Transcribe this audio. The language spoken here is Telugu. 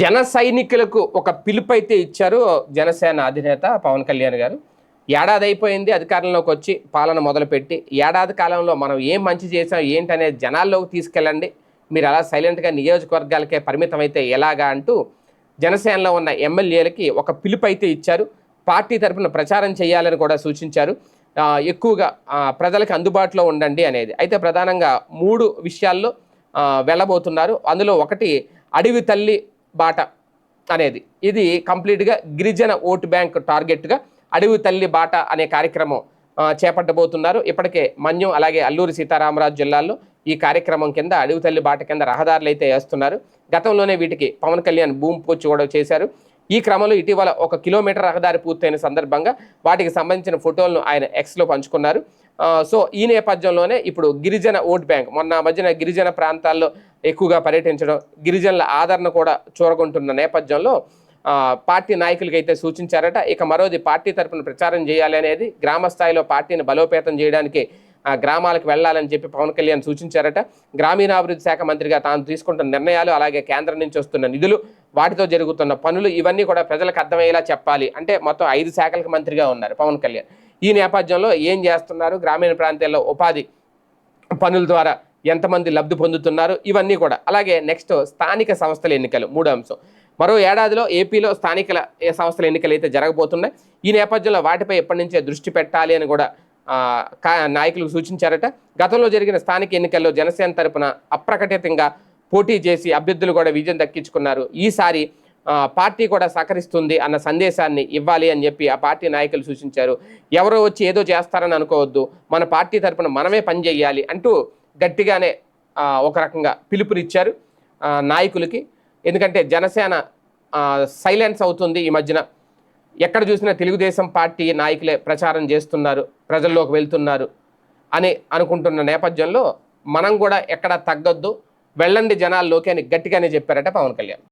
జన సైనికులకు ఒక పిలుపు అయితే ఇచ్చారు జనసేన అధినేత పవన్ కళ్యాణ్ గారు. ఏడాది అయిపోయింది అధికారంలోకి వచ్చి పాలన మొదలుపెట్టి ఏడాది కాలంలో మనం ఏం మంచి చేసాం ఏంటనే జనాల్లోకి తీసుకెళ్ళండి. మీరు అలా సైలెంట్గా నియోజకవర్గాలకే పరిమితం అయితే ఎలాగా అంటూ జనసేనలో ఉన్న ఎమ్మెల్యేలకి ఒక పిలుపు అయితే ఇచ్చారు. పార్టీ తరపున ప్రచారం చేయాలని కూడా సూచించారు. ఎక్కువగా ప్రజలకు అందుబాటులో ఉండండి అనేది. అయితే ప్రధానంగా మూడు విషయాల్లో వెళ్ళబోతున్నారు. అందులో ఒకటి అడవి తల్లి బాట అనేది. ఇది కంప్లీట్గా గిరిజన ఓటు బ్యాంక్ టార్గెట్గా అడవి తల్లి బాట అనే కార్యక్రమం చేపట్టబోతున్నారు. ఇప్పటికే మన్యం అలాగే అల్లూరి సీతారామరాజు జిల్లాల్లో ఈ కార్యక్రమం కింద అడవి తల్లి బాట కింద రహదారులు అయితే వేస్తున్నారు. గతంలోనే వీటికి పవన్ కళ్యాణ్ భూమి పూచి కూడా చేశారు. ఈ క్రమంలో ఇటీవల ఒక కిలోమీటర్ రహదారి పూర్తయిన సందర్భంగా వాటికి సంబంధించిన ఫోటోలను ఆయన ఎక్స్లో పంచుకున్నారు. సో ఈ నేపథ్యంలోనే ఇప్పుడు గిరిజన ఓట్ బ్యాంక్ మొన్న మధ్యన గిరిజన ప్రాంతాల్లో ఎక్కువగా పర్యటించడం గిరిజనుల ఆదరణ కూడా చూరగొంటున్న నేపథ్యంలో పార్టీ నాయకులకి అయితే సూచించారట ఇక మరోది పార్టీ తరపున ప్రచారం చేయాలి అనేది గ్రామ స్థాయిలో పార్టీని బలోపేతం చేయడానికి గ్రామాలకు వెళ్ళాలని చెప్పి పవన్ కళ్యాణ్ సూచించారట. గ్రామీణాభివృద్ధి శాఖ మంత్రిగా తాను తీసుకుంటున్న నిర్ణయాలు అలాగే కేంద్రం నుంచి వస్తున్న నిధులు వాటితో జరుగుతున్న పనులు ఇవన్నీ కూడా ప్రజలకు అర్థమయ్యేలా చెప్పాలి. అంటే మొత్తం ఐదు శాఖలకు మంత్రిగా ఉన్నారు పవన్ కళ్యాణ్. ఈ నేపథ్యంలో ఏం చేస్తున్నారు? గ్రామీణ ప్రాంతాల్లో ఉపాధి పనుల ద్వారా ఎంతమంది లబ్ధి పొందుతున్నారు ఇవన్నీ కూడా. అలాగే నెక్స్ట్ స్థానిక సంస్థల ఎన్నికలు మూడో అంశం. మరో ఏడాదిలో ఏపీలో స్థానిక సంస్థల ఎన్నికలు అయితే జరగబోతున్నాయి ఈ నేపథ్యంలో వాటిపై ఎప్పటి నుంచే దృష్టి పెట్టాలి అని కూడా నాయకులకు సూచించారట. గతంలో జరిగిన స్థానిక ఎన్నికల్లో జనసేన తరపున అప్రకటితంగా పోటీ చేసి అభ్యర్థులు కూడా విజయం దక్కించుకున్నారు. ఈసారి పార్టీ కూడా సహకరిస్తుంది అన్న సందేశాన్ని ఇవ్వాలి అని చెప్పి ఆ పార్టీ నాయకులు సూచించారు. ఎవరో వచ్చి ఏదో చేస్తారని అనుకోవద్దు. మన పార్టీ తరపున మనమే పనిచేయాలి అంటూ గట్టిగానే ఒక రకంగా పిలుపునిచ్చారు నాయకులకి. ఎందుకంటే జనసేన సైలెన్స్ అవుతుంది ఈ మధ్యన. ఎక్కడ చూసినా తెలుగుదేశం పార్టీ నాయకులే ప్రచారం చేస్తున్నారు ప్రజల్లోకి వెళ్తున్నారు అని అనుకుంటున్న నేపథ్యంలో మనం కూడా ఎక్కడ తగ్గొద్దు. వెళ్ళండి జనాల్లోకి అని గట్టిగానే చెప్పారట పవన్ కళ్యాణ్.